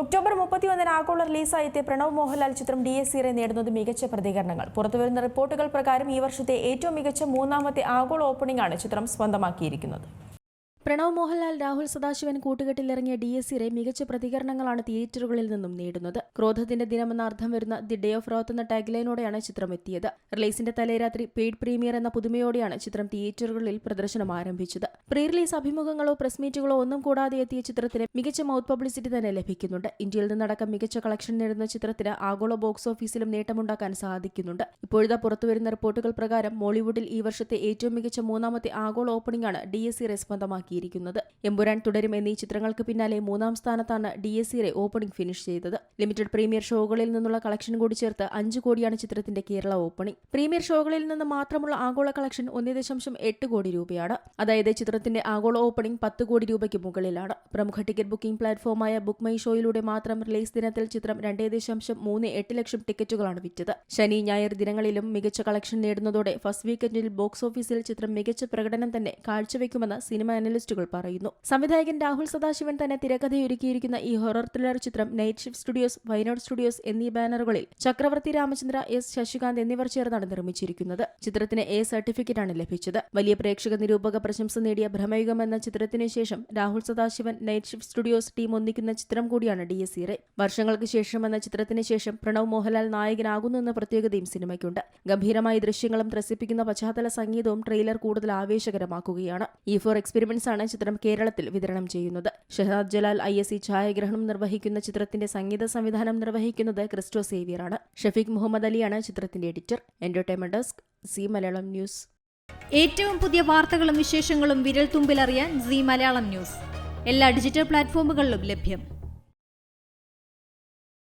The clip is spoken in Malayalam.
ഒക്ടോബർ മുപ്പത്തിയൊന്നിന് ആഗോള റിലീസായി എത്തിയ പ്രണവ് മോഹൻലാൽ ചിത്രം ഡി എസ് സിറെ നേടുന്നത് മികച്ച പ്രതികരണങ്ങൾ. പുറത്തുവരുന്ന റിപ്പോർട്ടുകൾ പ്രകാരം ഈ വർഷത്തെ ഏറ്റവും മികച്ച മൂന്നാമത്തെ ആഗോള ഓപ്പണിംഗ് ആണ് ചിത്രം സ്വന്തമാക്കിയിരിക്കുന്നത്. പ്രണവ് മോഹൻലാൽ രാഹുൽ സദാശിവൻ കൂട്ടുകെട്ടിലിറങ്ങിയ ഡി എസ് സിറെ മികച്ച പ്രതികരണങ്ങളാണ് തിയേറ്ററുകളിൽ നിന്നും നേടുന്നത്. ക്രോധത്തിന്റെ ദിനമെന്ന അർത്ഥം വരുന്ന ദി ഡേ ഓഫ് റോത്ത് എന്ന ടാഗ്ലൈനോടെയാണ് ചിത്രം എത്തിയത്. റിലീസിന്റെ തലേരാത്രി പെയ്ഡ് പ്രീമിയർ എന്ന പുതുമയോടെയാണ് ചിത്രം തിയേറ്ററുകളിൽ പ്രദർശനം ആരംഭിച്ചത്. പ്രീ റിലീസ് അഭിമുഖങ്ങളോ പ്രസ് മീറ്റുകളോ ഒന്നും കൂടാതെ എത്തിയ ചിത്രത്തിന് മികച്ച മൗത്ത് പബ്ലിസിറ്റി തന്നെ ലഭിക്കുന്നുണ്ട്. ഇന്ത്യയിൽ നിന്നടക്കം മികച്ച കളക്ഷൻ നേടുന്ന ചിത്രത്തിന് ആഗോള ബോക്സ് ഓഫീസിലും നേട്ടമുണ്ടാക്കാൻ സാധിക്കുന്നുണ്ട്. ഇപ്പോഴത്തെ പുറത്തുവരുന്ന റിപ്പോർട്ടുകൾ പ്രകാരം മോളിവുഡിൽ ഈ വർഷത്തെ ഏറ്റവും മികച്ച മൂന്നാമത്തെ ആഗോള ഓപ്പണിംഗ് ആണ് ഡി എസ് സിറെ സ്വന്തമാക്കിയിരിക്കുന്നത് എമ്പുരാൻ തുടരും എന്നീ ചിത്രങ്ങൾക്ക് പിന്നാലെ മൂന്നാം സ്ഥാനത്താണ് D S Irae opening finish ചെയ്തത്. ലിമിറ്റഡ് പ്രീമിയർ ഷോകളിൽ നിന്നുള്ള കളക്ഷൻ കൂടി ചേർത്ത് അഞ്ച് കോടിയാണ് ചിത്രത്തിന്റെ കേരള ഓപ്പണിംഗ്. പ്രീമിയർ ഷോകളിൽ നിന്ന് മാത്രമുള്ള ആഗോള കളക്ഷൻ ഒന്നേ ദശാംശം എട്ട് കോടി രൂപയാണ്. അതായത് ചിത്രത്തിന്റെ ആഗോള ഓപ്പണിംഗ് പത്ത് കോടി രൂപയ്ക്ക് മുകളിലാണ്. പ്രമുഖ ടിക്കറ്റ് ബുക്കിംഗ് പ്ലാറ്റ്ഫോമായ ബുക്ക് മൈ ഷോയിലൂടെ മാത്രം റിലീസ് ദിനത്തിൽ ചിത്രം രണ്ടേ ദശാംശം മൂന്ന് എട്ട് ലക്ഷം ടിക്കറ്റുകളാണ് വിറ്റത്. ശനി ഞായർ ദിനങ്ങളിലും മികച്ച കളക്ഷൻ നേടുന്നതോടെ ഫസ്റ്റ് വീക്കെൻഡിൽ ബോക്സ് ഓഫീസിൽ ചിത്രം മികച്ച പ്രകടനം തന്നെ കാഴ്ചവെക്കുമെന്ന് സിനിമ അനലിസ്റ്റുകൾ പറയുന്നു. സംവിധായകൻ രാഹുൽ സദാശിവൻ തന്നെ തിരക്കഥയൊരുക്കിയിരിക്കുന്ന ഈ ഹൊറർ ത്രില്ലർ ചിത്രം night shift studios Wayanad studios എന്നീ ബാനറുകളിൽ ചക്രവർത്തി രാമചന്ദ്ര എസ് ശശികാന്ത് എന്നിവർ ചേർന്നാണ് നിർമ്മിച്ചിരിക്കുന്നത്. ചിത്രത്തിന് എ സർട്ടിഫിക്കറ്റാണ് ലഭിച്ചത്. വലിയ പ്രേക്ഷക നിരൂപക പ്രശംസ നേടിയ ഭ്രമയുഗം എന്ന ചിത്രത്തിന് ശേഷം Rahul Sadasivan night shift studios team ഒന്നിക്കുന്ന ചിത്രം കൂടിയാണ് ഡി എസ് ഇറെ വർഷങ്ങൾക്ക് ശേഷം എന്ന ചിത്രത്തിന് ശേഷം പ്രണവ് മോഹൻലാൽ നായകനാകുന്നു എന്ന പ്രത്യേകതയും സിനിമയ്ക്കുണ്ട്. ഗംഭീരമായ ദൃശ്യങ്ങളും ത്രസിപ്പിക്കുന്ന പശ്ചാത്തല സംഗീതവും ട്രെയിലർ കൂടുതൽ ആവേശകരമാക്കുകയാണ്. ഈ ഫോർ എക്സ്പെരിമെന്റ്സ് ആണ് ചിത്രം കേരളത്തിൽ വിതരണം ചെയ്യുന്നത്. ഷഹദ് ജലാൽ ഐ എസ് ഛായാഗ്രഹണം നിർവഹിക്കുന്ന ചിത്രത്തിന്റെ സംഗീത സംവിധാനം നിർവഹിക്കുന്നത് ക്രിസ്റ്റോ സേവിയറാണ് ഷഫീഖ് മുഹമ്മദ് അലിയാണ് ചിത്രത്തിന്റെ editor. Entertainment desk Zee Malayalam news. ഏറ്റവും പുതിയ വാർത്തകളും വിശേഷങ്ങളും വിരൽ തുമ്പിലറിയാൻ സി മലയാളം ന്യൂസ്. എല്ലാ ഡിജിറ്റൽ പ്ലാറ്റ്ഫോമുകളിലും ലഭ്യം.